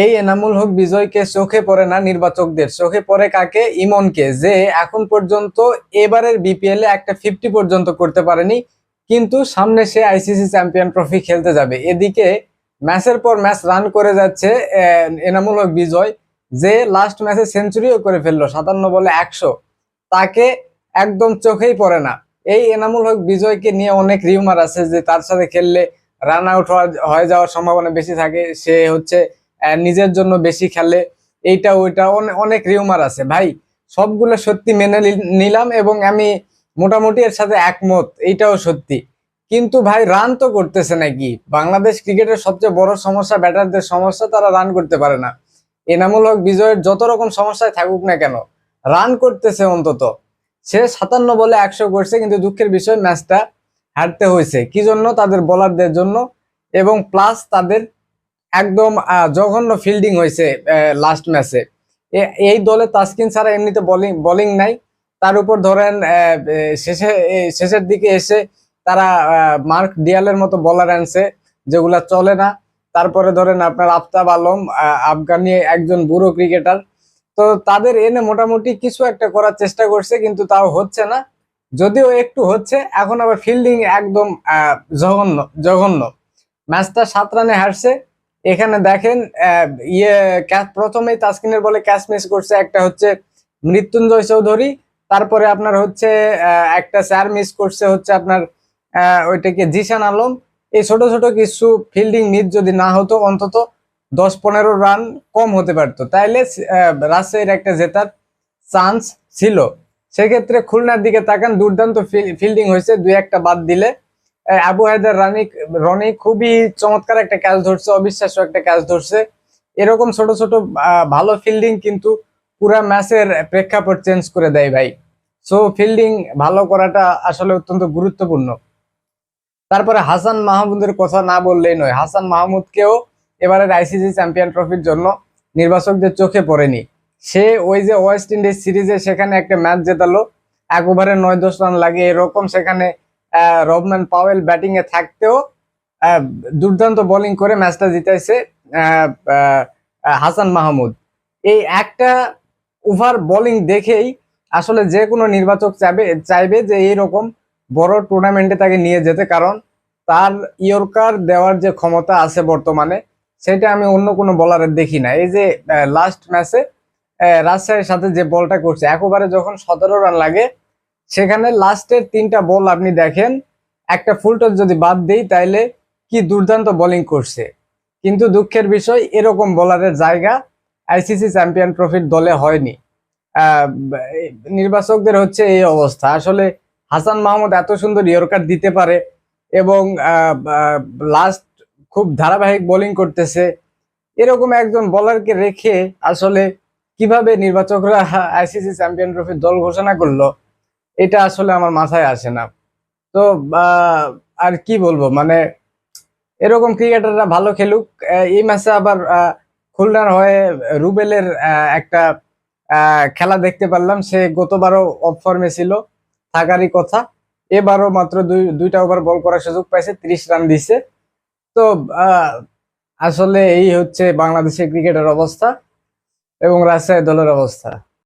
এই এনামুল হক বিজয়কে চোখে পড়ে না নির্বাচকদের, চোখে পড়ে কাকে? ইমনকে, যে এখন পর্যন্ত এবারের বিপিএল এ একটা ফিফটি পর্যন্ত করতে পারেনি, কিন্তু সামনে সে আইসিসি চ্যাম্পিয়ন ট্রফি খেলতে যাবে। এদিকে ম্যাচের পর ম্যাচ রান করে যাচ্ছে এনামুল হক বিজয়, যে লাস্ট ম্যাচে সেঞ্চুরিও করে ফেলল, সাতান্ন বলে একশো। তাকে একদম চোখেই পড়ে না। এই এনামুল হক বিজয়কে নিয়ে অনেক রিউমার আছে যে তার সাথে খেললে রান আউট হয়ে যাওয়ার সম্ভাবনা বেশি থাকে। সে হচ্ছে নিজের জন্য বেশি খেলে। এইটা, ওইটা অনেক রিউমার আছে। ভাই, সবগুলো সত্যি মেনে নিলাম এবং আমি মোটামুটি এর সাথে একমত, এইটাও সত্যি। কিন্তু ভাই রান তো করতেছে নাকি? বাংলাদেশ ক্রিকেটের সবচেয়ে বড় সমস্যা, ব্যাটারদের সমস্যা, তারা রান করতে পারে না। এনামুল হক, বিজয়ের যত রকম সমস্যায় থাকুক না কেন রান করতেছে অন্তত। সে সাতান্ন বলে একশো করছে, কিন্তু দুঃখের বিষয় ম্যাচটা হারতে হয়েছে। কি জন্য? তাদের বলারদের জন্য এবং প্লাস তাদের একদম জঘন্য ফিল্ডিং হয়েছে লাস্ট ম্যাচে এই দলে তাসকিন ছাড়া এমনিতে বোলিং বোলিং নাই। তার উপর ধরেন শেষে শেষের দিকে এসে তারা মার্ক ডিয়ালের মতো বলার আনছে, যেগুলা চলে না। তারপরে ধরেন আপনার আফতাব আলম আফগানি একজন বুড়ো ক্রিকেটার তো তাদের এনে মোটামুটি কিছু একটা করার চেষ্টা করছে, কিন্তু তাও হচ্ছে না। যদিও একটু হচ্ছে, এখন আবার ফিল্ডিং একদম জঘন্য জঘন্য। ম্যাচটা সাত রানে হারছে। এখানে দেখেন ইয়ে প্রথমেই তাসকিনের বলে ক্যাচ মিস করছে। একটা হচ্ছে মৃত্যুঞ্জয় চৌধুরী, তারপরে আপনার হচ্ছে একটা স্যার মিস করছে হচ্ছে আপনার ওইটাকে জিশান আলম। এই ছোট ছোট কিছু ফিল্ডিং মিস যদি না হতো, অন্তত দশ পনেরো রান কম হতে পারতো। তাইলে রাজশাহীর একটা জেতার চান্স ছিল। সেক্ষেত্রে খুলনার দিকে তাকান, দুর্দান্ত ফিল্ডিং হয়েছে। দুই একটা বাদ দিলে আবু হায়দার রানি, রনি খুবই চমৎকার একটা ক্যাচ ধরছে, অবিশ্বাস্য একটা ক্যাচ ধরছে। এরকম ছোট ছোট ভালো ফিল্ডিং কিন্তু পুরা ম্যাচের প্রেক্ষাপট চেঞ্জ করে দেয় ভাই। সো ফিল্ডিং ভালো করাটা আসলে অত্যন্ত গুরুত্বপূর্ণ। তারপরে হাসান মাহমুদের কথা না বললেই নয়, হাসান মাহমুদকেও এবারের আইসিসি চ্যাম্পিয়ন ট্রফির জন্য নির্বাচকদের চোখে পড়েনি। সে ওই যে ওয়েস্ট ইন্ডিজ সিরিজে সেখানে একটা ম্যাচ জেতালো, এক ওভারে নয় দশ রান লাগে এরকম সেখানে রবম্যান পাওয়েল ব্যাটিং এ থাকতেও দুর্দান্ত বোলিং করে ম্যাচটা জিতাইছে হাসান মাহমুদ। এই একটা ওভার বোলিং দেখেই আসলে যে কোনো নির্বাচক চাইবে চাইবে যে এইরকম বড় টুর্নামেন্টে তাকে নিয়ে যেতে, কারণ তার ইয়র্কার দেওয়ার যে ক্ষমতা আছে বর্তমানে, সেটা আমি অন্য কোনো বলারের দেখি না। এই যে লাস্ট ম্যাচে রাজশাহীর সাথে যে বলটা করছে, একবারে যখন সতেরো রান লাগে সেখানে লাস্টের তিনটা বল আপনি দেখেন। একটা ফুল টস যদি বাদ দেই, তাইলে কি দুর্দান্ত বোলিং করছে। কিন্তু দুঃখের বিষয়, এরকম বোলারের জায়গা আইসিসি চ্যাম্পিয়ন ট্রফির দলে হয়নি। নির্বাচকদের হচ্ছে এই অবস্থা। আসলে হাসান মাহমুদ এত সুন্দর ইয়র্কার দিতে পারে এবং লাস্ট খুব ধারাবাহিক বোলিং করতেছে। এরকম একজন বোলারকে রেখে আসলে কীভাবে নির্বাচকরা আইসিসি চ্যাম্পিয়ন ট্রফির দল ঘোষণা করল এটা আসলে আমার মাথায় আসে না। তো আর কি বলব মানে এরকম ক্রিকেটাররা ভালো খেলুক এই ম্যাচে আবার খুলনার হয়ে রুবেলের একটা খেলা দেখতে পারলাম। সে গতবারও অফ ফর্মে ছিল, থাকারই কথা। এবারও মাত্র দুই, দুইটা ওভার বল করার সুযোগ পাইছে, ত্রিশ রান দিছে। তো আসলে এই হচ্ছে বাংলাদেশের ক্রিকেটের অবস্থা এবং রাজশাহী দলের অবস্থা।